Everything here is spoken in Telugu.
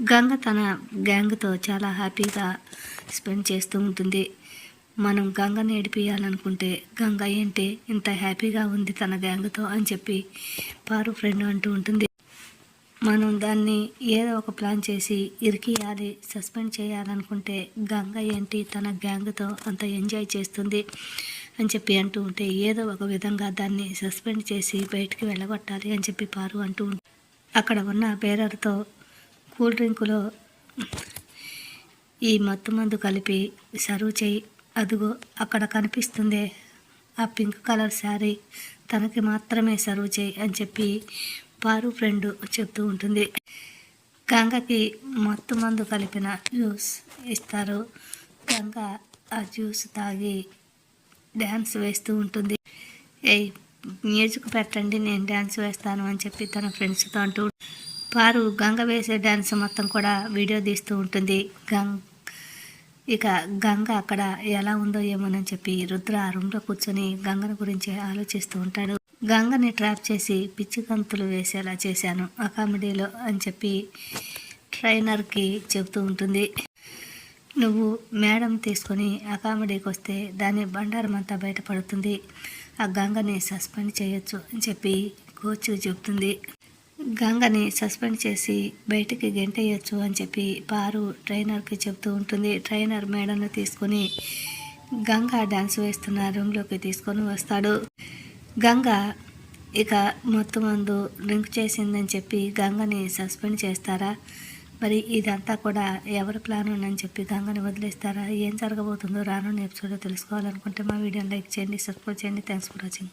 గంగ తన గ్యాంగ్తో చాలా హ్యాపీగా స్పెండ్ చేస్తూ ఉంటుంది. మనం గంగని ఏడిపియాలనుకుంటే గంగ ఏంటి? ఇంత హ్యాపీగా ఉంది తన గ్యాంగ్తో అని చెప్పి పారు ఫ్రెండ్ అంటూ ఉంటుంది. మనం దాన్ని ఏదో ఒక ప్లాన్ చేసి ఇరికియాలి సస్పెండ్ చేయాలనుకుంటే గంగ ఏంటి? తన గ్యాంగ్తో అంత ఎంజాయ్ చేస్తుంది అని చెప్పి అంటూ ఉంటే ఏదో ఒక విధంగా దాన్ని సస్పెండ్ చేసి బయటికి వెళ్ళగొట్టాలి అని చెప్పి పారు అంటూ అక్కడ ఉన్న బేరర్తో కూల్ డ్రింకులో ఈ మత్తు మందు కలిపి సర్వ్ చేయి. అదిగో అక్కడ కనిపిస్తుందే ఆ పింక్ కలర్ శారీ. తనకి మాత్రమే సర్వ్ చేయి అని చెప్పి పారు ఫ్రెండ్ చెప్తూ ఉంటుంది. గంగకి మత్తు మందు కలిపిన జ్యూస్ ఇస్తారు. గంగ ఆ జ్యూస్ తాగి డ్యాన్స్ వేస్తూ ఉంటుంది. ఏ మ్యూజిక్ పెట్టండి నేను డ్యాన్స్ వేస్తాను అని చెప్పి తన ఫ్రెండ్స్తో అంటూ పారు గంగ వేసే డ్యాన్స్ మొత్తం కూడా వీడియో తీస్తూ ఉంటుంది. గంగ ఇక గంగ అక్కడ ఎలా ఉందో ఏమోనని చెప్పి రుద్ర ఆ రూమ్లో కూర్చొని గంగను గురించి ఆలోచిస్తూ ఉంటాడు. గంగని ట్రాప్ చేసి పిచ్చి కంతులు వేసేలా చేశాను. ఆ కామెడీలో అని చెప్పి ట్రైనర్కి చెబుతూ ఉంటుంది. నువ్వు మేడం తీసుకొని ఆ కామెడీకి వస్తే దాని బండారం అంతా బయటపడుతుంది ఆ గంగని సస్పెండ్ చేయొచ్చు అని చెప్పి కోచ్ చెబుతుంది. గంగని సస్పెండ్ చేసి బయటికి గెంటేయచ్చు అని చెప్పి పారు ట్రైనర్కి చెప్తూ ఉంటుంది. ట్రైనర్ మేడంను తీసుకొని గంగ డ్యాన్స్ వేస్తున్న రూమ్లోకి తీసుకొని వస్తాడు. గంగ ఇక మొత్తం మందు డ్రింక్ చేసిందని చెప్పి గంగని సస్పెండ్ చేస్తారా? మరి ఇదంతా కూడా ఎవరి ప్లాన్ అని చెప్పి గంగని వదిలేస్తారా? ఏం జరగబోతుందో రానున్న ఎపిసోడ్లో తెలుసుకోవాలనుకుంటే మా వీడియోని లైక్ చేయండి సబ్స్క్రైబ్ చేయండి. Thanks for watching.